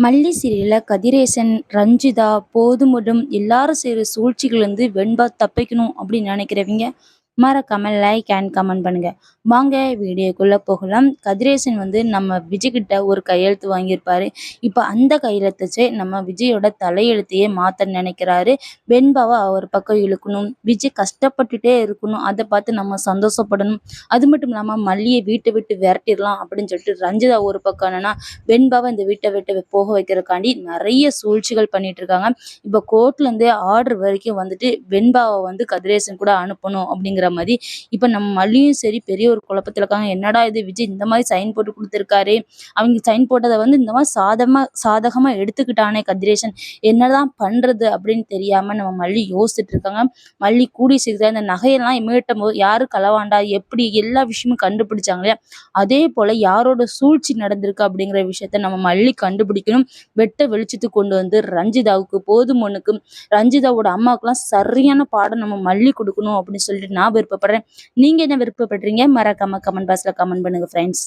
மல்லி சீரியலில் கதிரேசன் ரஞ்சிதா போதுமுடும் எல்லாரும் செய்கிற சூழ்ச்சிகள்லேருந்து வெண்பா தப்பிக்கணும் அப்படின்னு நினைக்கிறவங்க மறக்காம லைக் அண்ட் கமெண்ட் பண்ணுங்க. வாங்க வீடியோக்குள்ள போகலாம். கதிரேசன் வந்து நம்ம விஜய் கிட்ட ஒரு கையெழுத்து வாங்கியிருப்பாரு. இப்போ அந்த கையெழுத்தச்சே நம்ம விஜயோட தலையெழுத்தையே மாத்த நினைக்கிறாரு. வெண்பாவை அவர் பக்கம் இழுக்கணும். விஜய் கஷ்டப்பட்டுட்டே இருக்கணும். அதை பார்த்து நம்ம சந்தோஷப்படணும். அது மட்டும் இல்லாமல் மல்லியை வீட்டை விட்டு விரட்டிடலாம் அப்படின்னு சொல்லிட்டு ரஞ்சிதா ஒரு பக்கம் என்னன்னா வெண்பாவை இந்த வீட்டை விட்டு போக வைக்கிறதுக்காண்டி நிறைய சூழ்ச்சிகள் பண்ணிட்டு இருக்காங்க. இப்போ கோர்ட்லேருந்தே ஆர்டர் வரைக்கும் வந்துட்டு வெண்பாவை வந்து கதிரேசன் கூட அனுப்பணும் அப்படிங்கிற மாதிரி. இப்போ நம்ம மல்லியும் சரி பெரிய ஒரு குழப்பத்தில் இருக்காங்க. என்னடா இது விஜய் இந்த மாதிரி சைன் போட்டு கொடுத்துருக்காரு? அவங்க சைன் போட்டதை வந்து இந்த மாதிரி சாதமாக சாதகமாக எடுத்துக்கிட்டானே கதிரேஷன் என்னதான் பண்ணுறது அப்படின்னு தெரியாமல் நம்ம மல்லி யோசிச்சுட்டு இருக்காங்க. மல்லி கூடி சீக்கிரம் இந்த நகையெல்லாம் மீட்டும் போது யாரு களவாண்டா? எப்படி எல்லா விஷயமும் கண்டுபிடிச்சாங்க இல்லையா? அதே போல் யாரோட சூழ்ச்சி நடந்திருக்கு அப்படிங்கிற விஷயத்த நம்ம மல்லி கண்டுபிடிக்கணும். வெட்ட வெளிச்சத்துக்கு கொண்டு வந்து ரஞ்சிதாவுக்கு போதும் ஒன்றுக்கும் ரஞ்சிதாவோட அம்மாவுக்குலாம் சரியான பாடம் நம்ம மல்லி கொடுக்கணும் அப்படின்னு சொல்லிட்டு நான் விருப்பப்படுறேன் நீங்கள் என்ன விருப்பப்படுறீங்க? மறக்காமல் கமெண்ட் பாக்ஸில் கமெண்ட் பண்ணுங்கள் ஃப்ரெண்ட்ஸ்